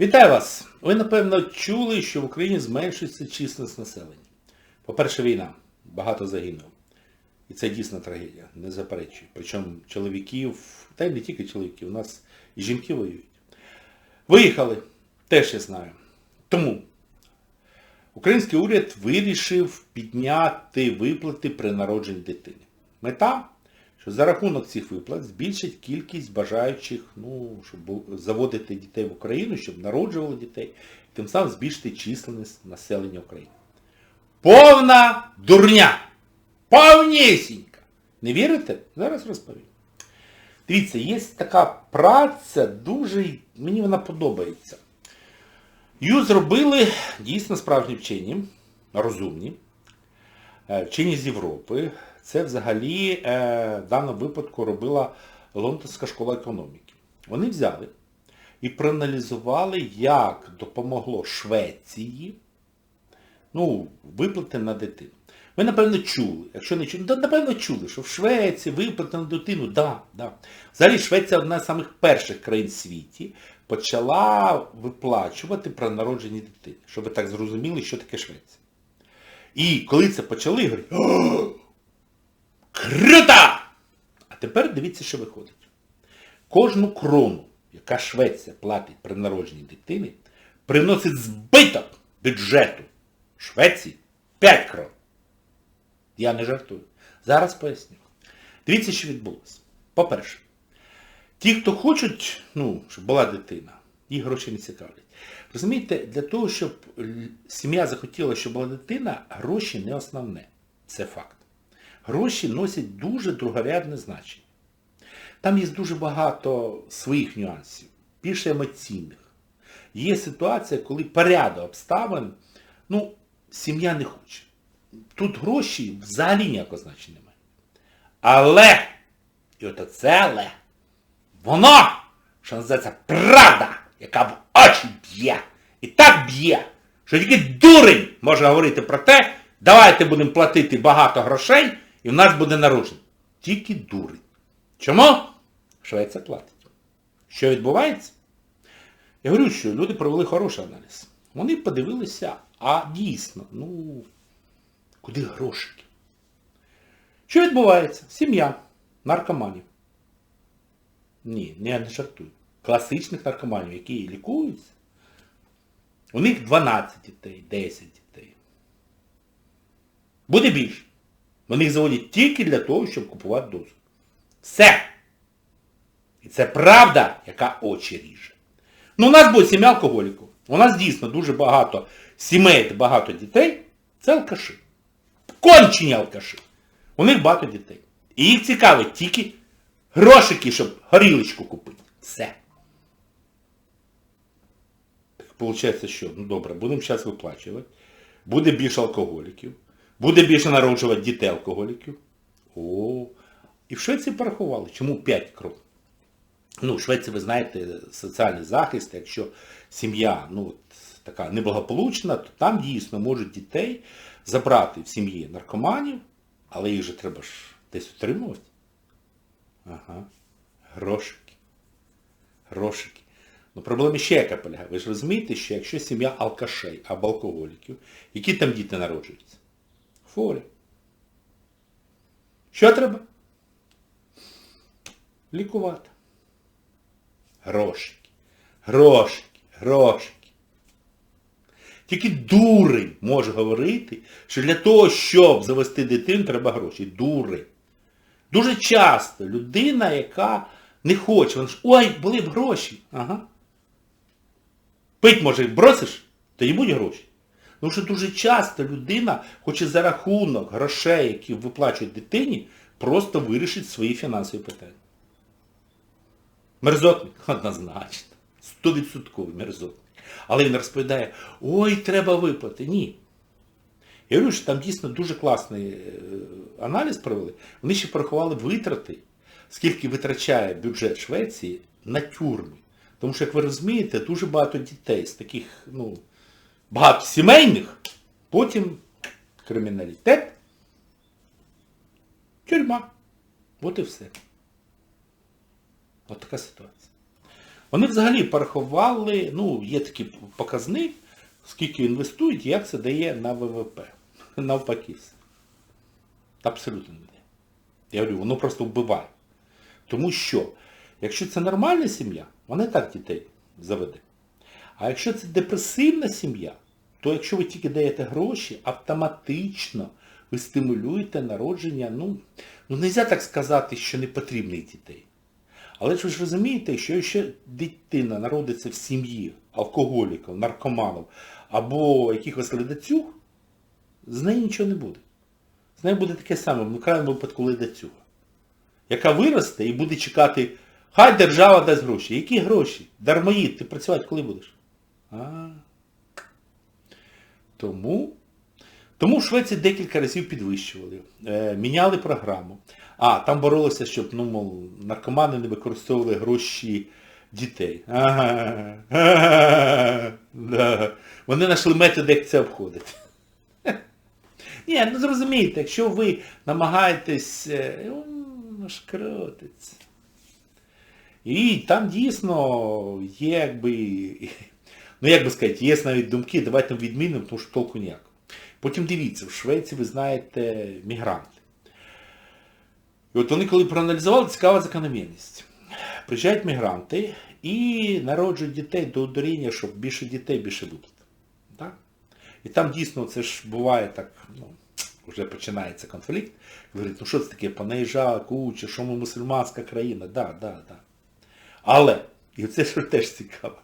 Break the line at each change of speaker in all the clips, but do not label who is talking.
Вітаю вас! Ви, напевно, чули, що в Україні зменшується численність населення. По-перше, війна. Багато загинуло. І це дійсно трагедія, не заперечую. Причому чоловіків, та й не тільки чоловіків, у нас і жінки воюють. Виїхали, теж я знаю. Тому український уряд вирішив підняти виплати при народженні дитини. Мета, що за рахунок цих виплат збільшить кількість бажаючих, ну, щоб заводити дітей в Україну, щоб народжували дітей, тим самим збільшити численність населення України. Повна дурня! Повнісінька! Не вірите? Зараз розповім. Дивіться, є така праця, дуже, мені вона подобається. Її зробили дійсно справжні вчені, розумні, е, вчені з Європи. Це взагалі е, в даному випадку робила Лондонська школа економіки. Вони взяли і проаналізували, як допомогло Швеції ну, виплати на дитину. Ви, напевно, чули, якщо не чули, то, напевно, чули, що в Швеції виплати на дитину, да, да. Взагалі Швеція одна з самих перших країн в світі почала виплачувати при народженні дитини. Щоб ви так зрозуміли, що таке Швеція. І коли це почали, говорять, «О! А тепер дивіться, що виходить. Кожну крону, яка Швеція платить при народженні дитини, приносить збиток бюджету Швеції 5 крон. Я не жартую. Зараз поясню. Дивіться, що відбулося. По-перше, ті, хто хочуть, ну, щоб була дитина, їх гроші не цікавлять. Розумієте, для того, щоб сім'я захотіла, щоб була дитина, гроші не основне. Це факт. Гроші носять дуже другорядне значення. Там є дуже багато своїх нюансів, більше емоційних. Є ситуація, коли порядок обставин, ну, сім'я не хоче. Тут гроші взагалі ніякого значення немає. Але, і от це але, воно, що називається правда, яка в очі б'є. І так б'є, що тільки дурень може говорити про те, давайте будемо платити багато грошей, і в нас буде народження. Тільки дурень. Чому? Швеція платить. Що відбувається? Я говорю, що люди провели хороший аналіз. Вони подивилися, а дійсно, ну, куди грошики? Що відбувається? Сім'я наркоманів. Ні, не, не жартую. Класичних наркоманів, які лікуються. У них 12 дітей, 10 дітей. Буде більше. Вони їх заводять тільки для того, щоб купувати дозу. Все. І це правда, яка очі ріже. Ну, у нас буде сім'я алкоголіків. У нас дійсно дуже багато сімей, та багато дітей. Це алкаші. Кончені алкаші. У них багато дітей. І їх цікавить тільки грошики, щоб горілочку купити. Все. Так виходить, що? Ну добре, будемо зараз виплачувати. Буде більше алкоголіків. Буде більше народжувати дітей алкоголіків. О. І в Швеції порахували. Чому 5 крон? Ну, в Швеції, ви знаєте, соціальний захист, якщо сім'я ну, така неблагополучна, то там дійсно можуть дітей забрати в сім'ї наркоманів, але їх же треба ж десь утримувати. Ага. Грошики. Грошики. Ну, проблема ще яка полягає. Ви ж розумієте, що якщо сім'я алкашей або алкоголіків, які там діти народжуються? Хворі. Що треба? Лікувати. Грошики. Грошики. Грошики. Тільки дурень може говорити, що для того, щоб завести дитину, треба гроші. Дурень. Дуже часто людина, яка не хоче, вона ж, ой, були б гроші. Ага. Пить, може, бросиш, тоді будуть гроші. Тому що дуже часто людина хоче за рахунок грошей, які виплачують дитині, просто вирішить свої фінансові питання. Мерзотник? Однозначно. Стовідсотковий мерзотник. Але він розповідає, ой, треба виплати. Ні. Я говорю, що там дійсно дуже класний е, аналіз провели. Вони ще порахували витрати, скільки витрачає бюджет Швеції на тюрми. Тому що, як ви розумієте, дуже багато дітей з таких, ну, багато сімейних, потім криміналітет, тюрма. От і все. От така ситуація. Вони взагалі порахували, ну, є такий показник, скільки інвестують, як це дає на ВВП. Навпаки. Абсолютно не дає. Я говорю, воно просто вбиває. Тому що, якщо це нормальна сім'я, вона і так дітей заведе. А якщо це депресивна сім'я, то якщо ви тільки даєте гроші, автоматично ви стимулюєте народження, ну, ну не можна так сказати, що не потрібних дітей. Але ж ви ж розумієте, що якщо дитина народиться в сім'ї алкоголіків, наркоманів або якихось ледацюг, з неї нічого не буде. З нею буде таке саме, в крайньому випадку ледацюга, яка виросте і буде чекати, хай держава дасть гроші. Які гроші? Дармоїд, ти працювати коли будеш? А. Тому, тому в Швеції декілька разів підвищували, е, міняли програму. А, там боролися, щоб, ну, мов, наркомани не використовували гроші дітей. Да. Вони знайшли методи, як це обходити. Ні, ну зрозумієте, якщо ви намагаєтесь, е, ну ж крутиться. І там дійсно є якби, ну як би сказати, є навіть думки, давайте відмінимо, тому що толку ніякого. Потім дивіться, в Швеції, ви знаєте, мігранти. І от вони коли проаналізували, цікава закономірність. Приїжджають мігранти і народжують дітей до доріння, щоб більше дітей більше будуть. Так? І там дійсно це ж буває так, ну, вже починається конфлікт. Говорить, ну що це таке, понаїжджала куча, що ми мусульманська країна, да, да, да. Але, і це ж теж цікаво.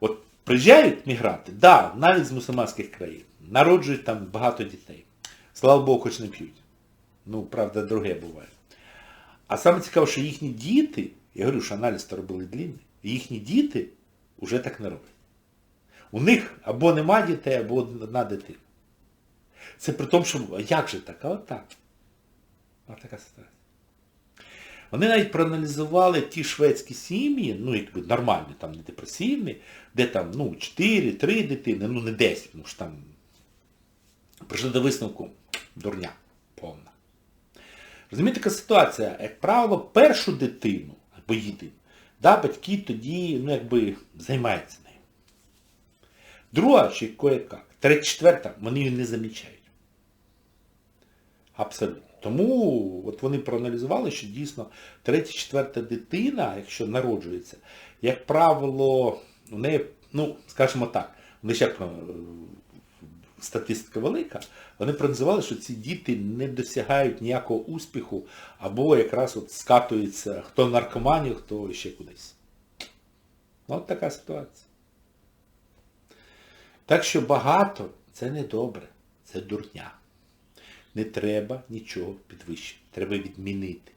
От приїжджають мігранти, да, навіть з мусульманських країн, народжують там багато дітей. Слава Богу, хоч не п'ють. Ну, правда, друге буває. А саме цікаво, що їхні діти, я говорю, що аналіз то робили длинний, їхні діти вже так не роблять. У них або нема дітей, або одна дитина. Це при тому, що як же так? А от так. Ось така ситуація. Вони навіть проаналізували ті шведські сім'ї, ну якби нормальні, там не депресивні, де там ну, 4, 3 дитини, ну не 10, тому що там прийшли до висновку дурня повна. Розумієте, така ситуація, як правило, першу дитину або єдину, да, батьки тоді ну, якби, займаються нею. Друга чи кое-как. Третя, четверта, вони її не замічають. Абсолютно. Тому от вони проаналізували, що дійсно третя, четверта дитина, якщо народжується, як правило, у неї, ну, скажімо так, вони ще статистика велика, вони проаналізували, що ці діти не досягають ніякого успіху, або якраз от скатуються хто в наркоманію, хто ще кудись. Ну, от така ситуація. Так що багато це не добре, це дурня. Не треба нічого підвищити. Треба відмінити.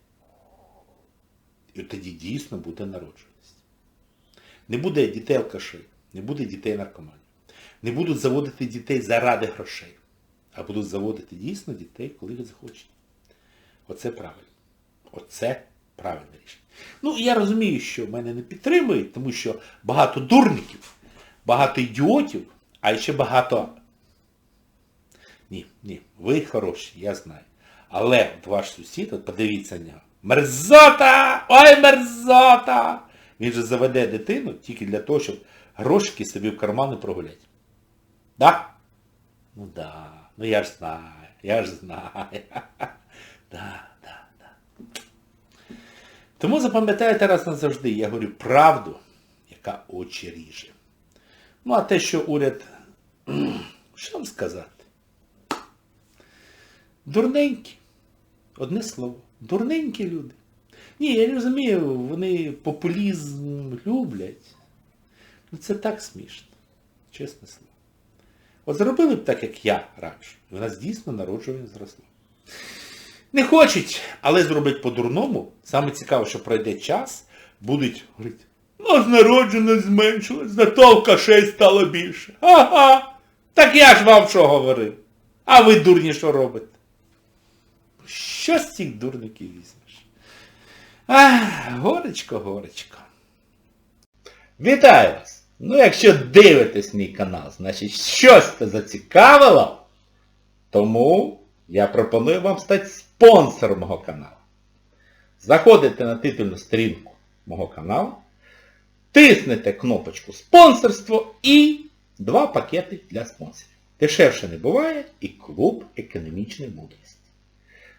І от тоді дійсно буде народжуваність. Не буде дітей алкашей, не буде дітей наркоманів. Не будуть заводити дітей заради грошей, а будуть заводити дійсно дітей, коли ви захочете. Оце правильно. Оце правильне рішення. Ну, я розумію, що мене не підтримують, тому що багато дурників, багато ідіотів, а ще багато... Ні, ні, ви хороші, я знаю. Але от ваш сусід, от подивіться на нього. Мерзота! Ой, мерзота! Він же заведе дитину тільки для того, щоб грошики собі в кармани прогуляти. Да? Ну да. Ну я ж знаю, я ж знаю. Да, да, да. Тому запам'ятайте раз назавжди, я говорю правду, яка очі ріже. Ну а те, що уряд... Що вам сказати? Дурненькі. Одне слово. Дурненькі люди. Ні, я розумію, вони популізм люблять. Ну це так смішно. Чесне слово. От зробили б так, як я раніше. І у нас дійсно народжування зросло. Не хочуть, але зроблять по-дурному. Саме цікаво, що пройде час, будуть говорити, нас народженість зменшилась, зато алкашей стало більше. Ага! Так я ж вам що говорив. А ви дурні що робите? Що з цих дурників візьмеш? Ах, горечко, горечко. Вітаю вас! Ну, якщо дивитесь мій канал, значить щось це зацікавило, тому я пропоную вам стати спонсором мого каналу. Заходите на титульну сторінку мого каналу,
тиснете кнопочку спонсорство і два пакети для спонсорів. Дешевше не буває і клуб економічної мудрості.